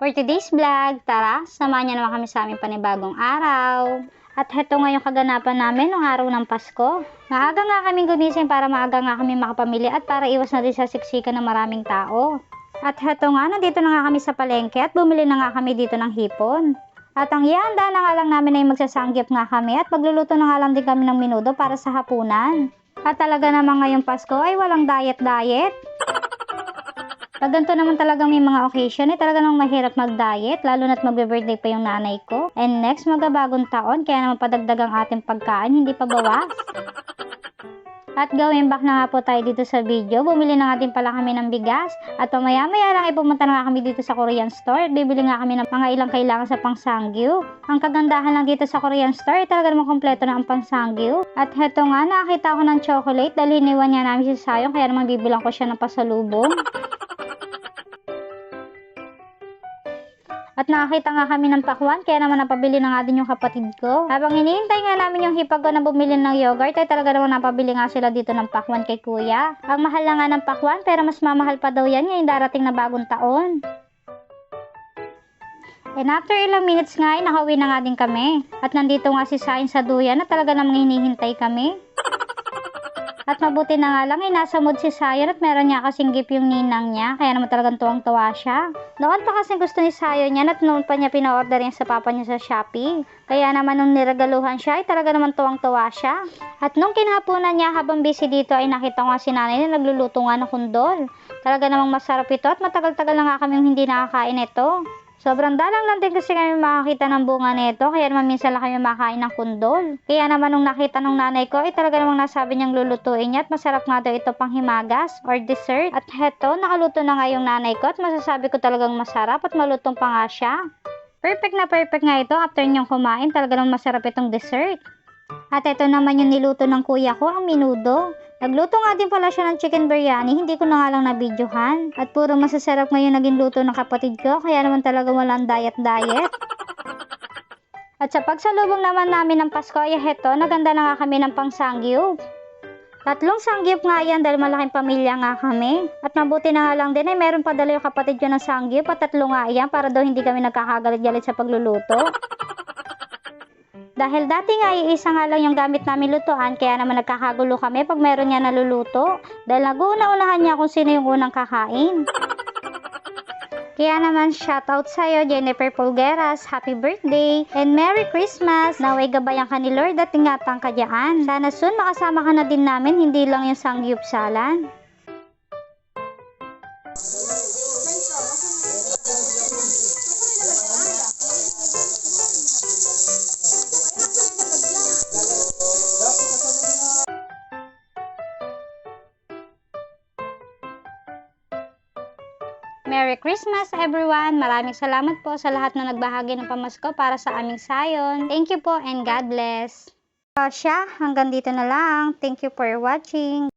For today's vlog, tara, samahan niyo naman kami sa aming panibagong araw. At heto nga yung kaganapan namin nung araw ng Pasko. Maaga nga kaming gumising para maaga nga kami makapamili at para iwas na din sa siksikan ng maraming tao. At heto nga, nandito na nga kami sa palengke at bumili na nga kami dito ng hipon. At ang ihanda na nga lang namin ay magsasanggip nga kami at magluluto na nga lang din kami ng minudo para sa hapunan. At talaga naman ngayong Pasko ay walang diet-diet. Pag ganito naman talaga may mga occasion, eh talaga namang mahirap mag-diet, lalo na't magbe-birthday pa yung nanay ko. And next, magabagong taon, kaya naman padagdag ang ating pagkain, hindi pa bawas. At gawin back na nga po tayo dito sa video. Bumili na nga din pala kami ng bigas. At pamaya-maya lang ay pumunta na nga kami dito sa Korean store. At bibili nga kami ng mga ilang kailangan sa pangsangyu. Ang kagandahan lang dito sa Korean store ay talaga namang kompleto na ang pangsangyu. At heto nga, nakakita ko ng chocolate dahil hiniwan niya namin si Sayong. Kaya naman bibilang ko siya ng pasalubong. At nakakita nga kami ng pakwan, kaya naman napabili na nga din yung kapatid ko. Habang hinihintay nga namin yung hipag ko na bumili ng yogurt, ay talaga naman napabili nga sila dito ng pakwan kay kuya. Ang mahal na nga ng pakwan, pero mas mamahal pa daw yan ngayong darating na bagong taon. And after ilang minutes nga ay nakauwi na nga din kami. At nandito nga si Sain sa duyan na talaga namang hinihintay kami. At mabuti na nga lang ay nasa mood si Sayon at meron niya kasing gift yung ninang niya. Kaya naman talagang tuwang-tuwa siya. Noon pa kasi gusto ni Sayon niya at noon pa niya pina-order yan sa papa niya sa Shopee. Kaya naman nung niregaluhan siya ay talaga naman tuwang-tuwa siya. At nung kinahaponan niya habang busy dito ay nakita ko nga si nanay na nagluluto nga ng kundol. Talaga namang masarap ito at matagal-tagal na nga kami hindi nakakain ito. Sobrang dalang lang din kasi kami makakita ng bunga nito, kaya naman minsan lang kami makain ng kundol. Kaya naman nung nakita nung nanay ko, ay talaga namang nasabi niyang lulutuin niya at masarap nga daw ito pang himagas or dessert. At heto, nakaluto na nga yung nanay ko at masasabi ko talagang masarap at malutong pa nga siya. Perfect na perfect nga ito after niyong kumain, talaga masarap itong dessert. At ito naman yung niluto ng kuya ko, ang minudo. Nagluto nga din pala siya ng chicken biryani, hindi ko na nga lang nabidyohan. At puro masasarap ngayon naging luto ng kapatid ko, kaya naman talaga walang diet-diet. At sa pagsalubong naman namin ng Pasko ay heto, naganda na nga kami ng pangsangyup. Tatlong sangyup nga yan dahil malaking pamilya nga kami. At mabuti na nga lang din ay meron pa dala yung kapatid ko ng sangyup at tatlo nga yan para daw hindi kami nagkakagalit-galit sa pagluluto. Dahil dati nga iisa nga lang yung gamit namin lutuan, kaya naman nagkakagulo kami pag meron niya naluluto. Dahil nag-uuna-unahan niya kung sino yung unang kakain. Kaya naman shoutout sa'yo Jennifer Pulgeras, happy birthday and Merry Christmas! Naway gabayan ka ni Lord at ingatan ka dyan. Sana soon makasama ka na din namin, hindi lang yung sangyupsalan. Merry Christmas everyone! Maraming salamat po sa lahat na nagbahagi ng pamasko para sa aming sayon. Thank you po and God bless! So siya, hanggang dito na lang. Thank you for watching.